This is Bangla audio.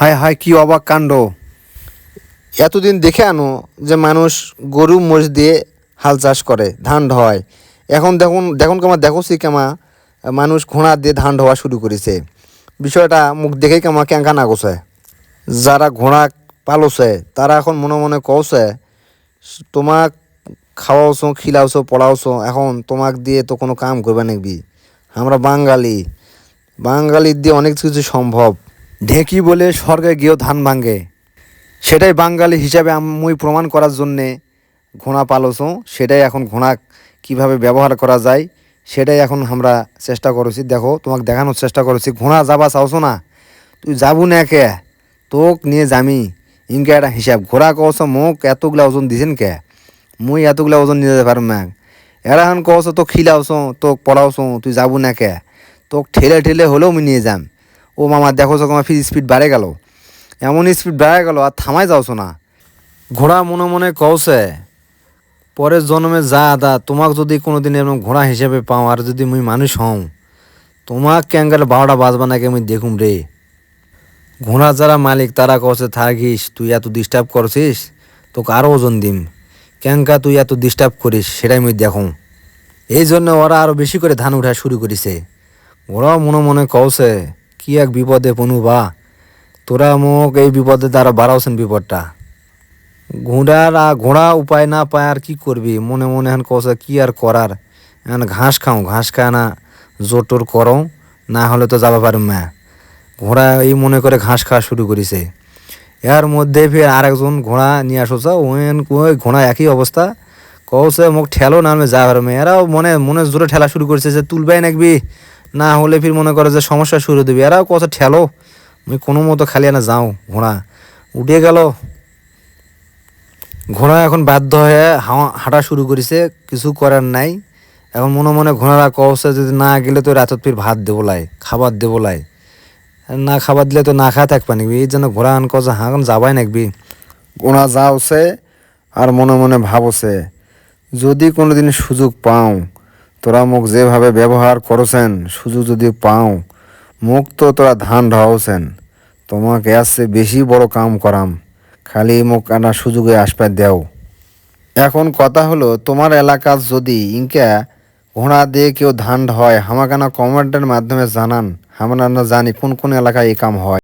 হায় হায়, কি অবাক কাণ্ড। এতদিন দেখে আনো যে মানুষ গরু, মোষ দিয়ে হাল চাষ করে, ধান হয় এখন দেখুন দেখুন কেমন দেখোছি কেমা মানুষ ঘোড়া দিয়ে ধান হওয়া শুরু করেছে। বিষয়টা মুখ দেখেই কেমা ক্যাঙ্কা না গোছে যারা ঘোড়া পালছে, তারা এখন মনে মনে কওছে, তোমাক খাওয়াওছো, খিলাওছো, পড়াওছো, এখন তোমাক দিয়ে তো কোনো কাম করবে নাকবি আমরা বাঙালি। বাঙালির দিয়ে অনেক কিছু সম্ভব। ঢেকি বলে স্বর্গে গিয়েও ধান ভাঙ্গে সেটাই বাঙালি হিসাবে আমি প্রমাণ করার জন্যে ঘোড়া পালছো, সেটাই এখন ঘোড়া কীভাবে ব্যবহার করা যায়, সেটাই এখন আমরা চেষ্টা করেছি। দেখো, তোমাকে দেখানোর চেষ্টা করেছি। ঘোড়া যাবা চাওছো না? তুই যাব না কে? তোক নিয়ে যামি। ইনকে একটা হিসাব। ঘোড়া কওছ, মোক এতগুলা ওজন দিছেন কে? মুই এতগুলা ওজন নিয়ে যেতে পারম না। এরা এখন কওছ তো খিলাওছ, তোক পড়াওছ, তুই যাব না কে? তোক ঠেলে ঠেলে হলেও আমি নিয়ে যাম। ও মামা, দেখো তো আমার ফির স্পিড বাড়ে গেল। এমন স্পিড বেড়ে গেল, আর থামাই যাওছ না ঘোড়া মনে মনে কওছে, পরের জন্মে যা দা তোমাক যদি কোনোদিন এরকম ঘোড়া হিসেবে পাও, আর যদি মুই মানুষ হও, তোমাক ক্যাঙ্গালে বারোটা বাজবা নাকি আমি দেখুম রে? ঘোড়া যারা মালিক, তারা কছে থাকিস তুই এত ডিস্টার্ব করছিস, তোকে আরও ওজন দিম। ক্যাঙ্কা তুই এত ডিস্টার্ব করিস, সেটাই মুই দেখুম। এই জন্য ওরা আরও বেশি করে ধান উঠা শুরু করিছে। ওরাও মনে মনে কওছে কি এক বিপদে পনু বা? তোরা মোক এই বিপদে দ্বারা বাড়াওছেন বিপদটা। ঘোড়ার আর ঘোড়া উপায় না পায় আর কি করবি? মনে মনে এখন কষা কি আর করার? এখন ঘাস খাও, ঘাস খায় না, জোর টোর করো, না হলে তো যাবা পারুম না। ঘোড়া এই মনে করে ঘাস খাওয়া শুরু করেছে। এর মধ্যে ফের আরেকজন ঘোড়া নিয়ে আসছে ওই ওই ঘোড়া একই অবস্থা। কৌছে মোক ঠেলো না আমি যা পারবে এরাও মনে মনে জোরে ঠেলা শুরু করেছে যে, তুলবাই নাকবি না হলে ফির মনে করে যে সমস্যা শুরু দিবি। এরাও কত ঠেলো, আমি কোনো মতো খালি না যাও, ঘোড়া। উঠে গেল। ঘোড়া এখন বাধ্য হয়ে হাঁটা শুরু করেছে, কিছু করার নাই। এখন মনে মনে ঘোড়ারা কছে যদি না গেলে তো রাতত ফির ভাত দেবো লাই, খাবার দেবো লাই। না খাবার দিলে তো না খায় থাকবা নাকবি এই জন্য ঘোড়া আন কছে এখন যাবাই নাকবি ঘোড়া যাওছে আর মনে মনে ভাবছে, যদি কোনোদিন সুযোগ পাও তোরা মোক যেভাবে ব্যবহার করছেন সুযোগ যদি পাও মোক তো তোরা ধান ঢাওছেন। তোমাকে আসছে বেশি বড় কাম করাম, খালি মোক আনা সুযোগে আসপা দেও। এখন কথা হলো, তোমার এলাকার যদি ইনকা ঘোড়া দিয়ে কেউ ধান হয় হামাকানা কমেন্টের মাধ্যমে জানান আমরা জানি কোন কোন এলাকায় এই কাম হয়।